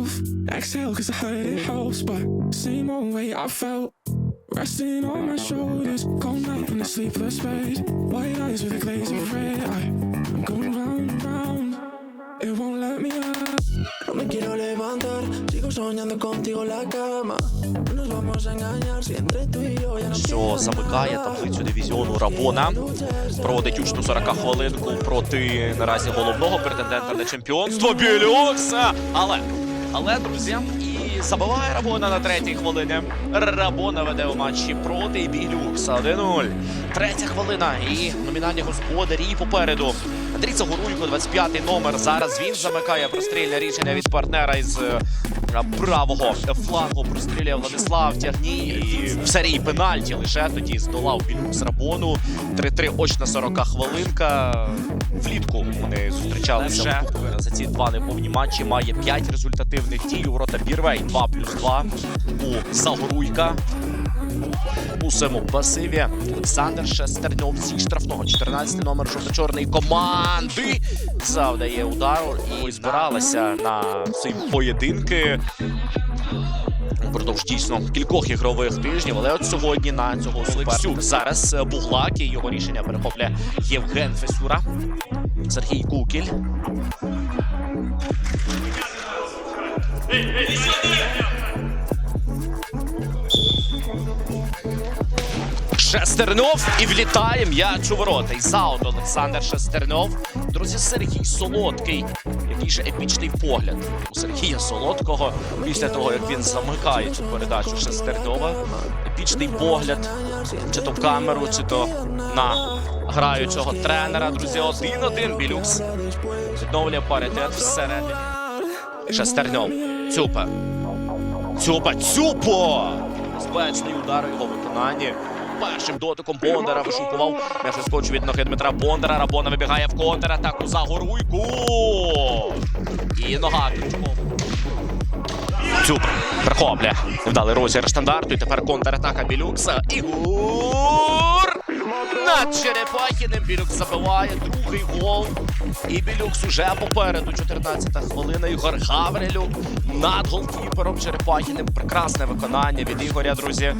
myself. Exhale, cause I heard it helps, but same old way I felt. Resting on my shoulders, cold night in a sleepless bed. White eyes with a glaze of red. I, I'm going round and round. It won't let me up. No me quiero levantar, sigo soñando contigo la cama. No nos vamos a engañar si entre tú y yo ya no що замикає таблицю дивізіону Рабона. Проводить учну 40 хвилинку проти наразі головного претендента на чемпіонство Білюкса. Але, але, друзі, і забиває Рабона на третій хвилині. Рабона веде у матчі проти Білюкса 1-0. Третя хвилина і номінальні господарі попереду. Андрій Загоруйко, 25-й номер. Зараз він замикає прострільне рішення від партнера із е, правого флангу. Прострілює Владислав Тягній. І в серії пенальті лише тоді здолав Білюкс Рабону. 3-3 очна 40 хвилинка. Влітку вони зустрічалися вже за ці два неповні матчі. Має 5 результативних дій у ворота Бірвей. 2 плюс 2 у Загоруйка. У своєму пасиві Олександр Шестерньов зі штрафного 14 номер жовто-чорної команди завдає удару і збиралася на ці поєдинки упродовж дійсно кількох ігрових тижнів. Але от сьогодні на цього суперника зараз е, Буглак і його рішення перехоплює Євген Фесюра, Сергій Кукіль. Шестернов і влітає м'яч у ворота. І заут Олександр Шестернов. Друзі, Сергій Солодкий. Який же епічний погляд у Сергія Солодкого після того, як він замикає цю передачу Шестернова. Епічний погляд, чи то в камеру, чи то на граючого тренера. Друзі, один-один Білюкс. Відновлює паритет всередині. Шестернов. Цюпа. Цюпа. Цюпо! Безпечний удар у його виконанні. Першим дотиком Бондара вишукував. М'яч скочу від ноги Дмитра Бондара. Рабона вибігає в контратаку за горуйку. І нога Крючкова. Цюп прихоплює. Вдалий розіграш стандарту. І тепер контратака Білюкса. Ігор! Над Черепахіним Білюкс забиває другий гол. І Білюкс уже попереду. 14-та хвилина. Ігор Гаврилюк над голкіпером Черепахіним. Прекрасне виконання від Ігоря, друзі.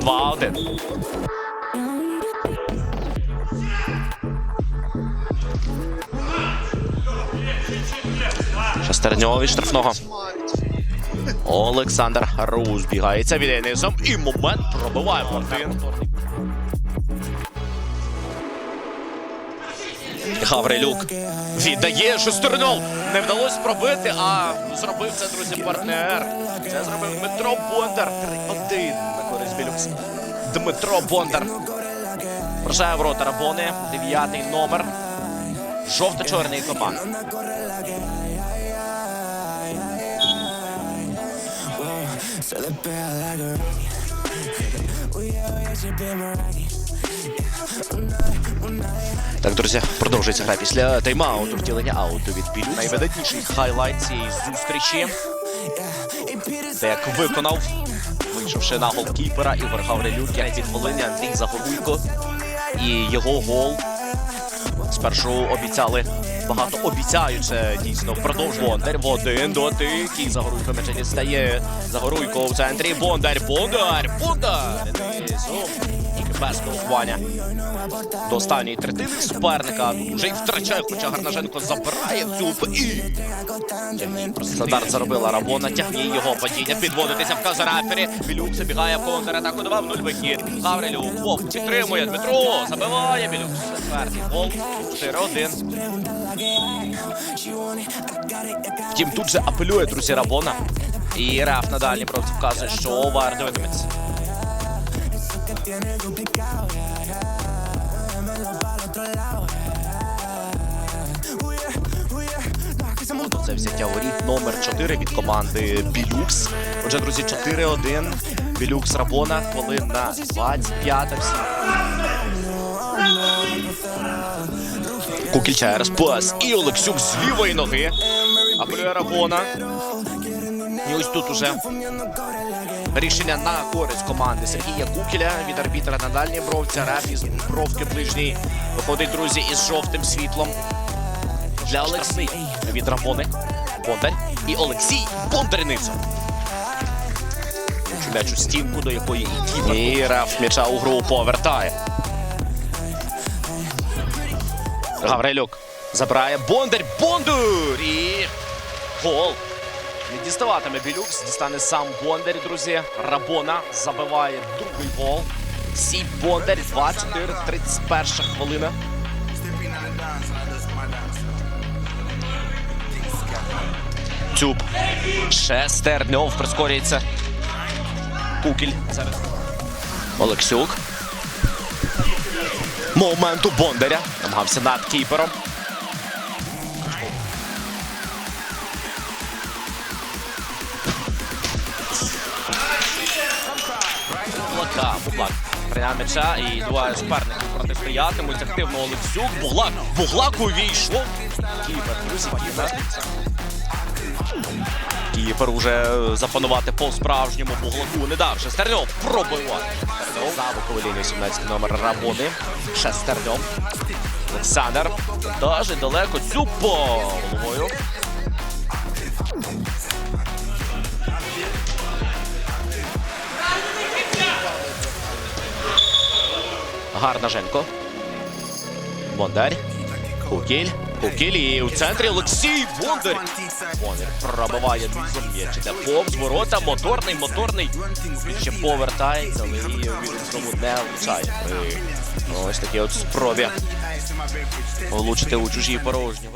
2-1. Шестерньов штрафного. Олександр Рус бігається від низом. І момент пробиває Мартин. Гаврилюк віддає Шестернов. Не вдалося пробити, а зробив це, друзі, партнер. Це зробив Дмитро Бондар. 3-1 на. Дмитро Бондар. Вражає ворота Рабони. Дев'ятий номер. Ve Meraki. Так, друзі, продовжується гра після тайм-ауту, втілення ауту від Білю. Найвидатніший хайлайт цієї зустрічі. Як виконав, вийшовши на голкіпера і Релюк, як ці хвилини Андрій Загоруйко. І його гол спершу обіцяли багато обіцяюче дійсно впродовж Бондар в один дотик. І Загоруйко мече дістає. Загоруйко в центрі. Бондар, Бондар, Бондар. Без колохування до останньої третини суперника. Уже й втрачає, хоча Гарнаженко забирає цю і Стандарт заробила Рабона, тягне його падіння, підводитися в казарапері. Білюк забігає в контратаку, давав нуль вихід. Гаврилюк, Вовк підтримує Дмитро, забиває Білюк. Четвертий гол, 4-1. Втім, тут же апелює, друзі, Рабона. І Раф на дальній бровці вказує, що Вар дивитиметься. Це взяття воріт номер 4 від команди Білюкс. Отже, друзі, 4-1. Білюкс Рабона. Хвилина 25 всі. Кукіль через. І Олексюк з лівої ноги. Апелює Рабона. І ось тут уже рішення на користь команди Сергія Кукіля від арбітра на дальній бровці. Реф із бровки ближній. Виходить, друзі, із жовтим світлом. Для Олексій від Рабони. Бондар і Олексій Бондарниця. М'яч у стінку, до якої і реф м'яча у гру повертає. Гаврилюк забирає Бондар. Бондар! І гол. Не діставатиме Білюкс, дістане сам Бондар, друзі. Рабона забиває другий гол. Сій Бондар, 24-31 хвилина. Тюб. Шестерньов прискорюється. Кукіль. Зараз. Олексюк. Момент у Бондаря. Намагався над кіпером. Буглака. Буглак. Прийняв м'яча і двоє суперників протистоятимуть. Активно Олексюк. Буглак. Буглак увійшов. Кіпер. Друзі, кіпер. Кіпер уже запанувати по-справжньому Буглаку не дав. Шестерньов пробиває. За бокову лінію 17 номер Рабони. Шестерньов. Олександр. Даже далеко. Дзюпо. Головою. Гарна Женко. Бондар. Кукіль. Кукіль і в центрі Олексій Бондар. Бондар пробиває низом м'яч. Іде повз ворота. Моторний, моторний. Ще повертається, але і знову не влучає. Ось такі от спробі влучити у чужі порожні.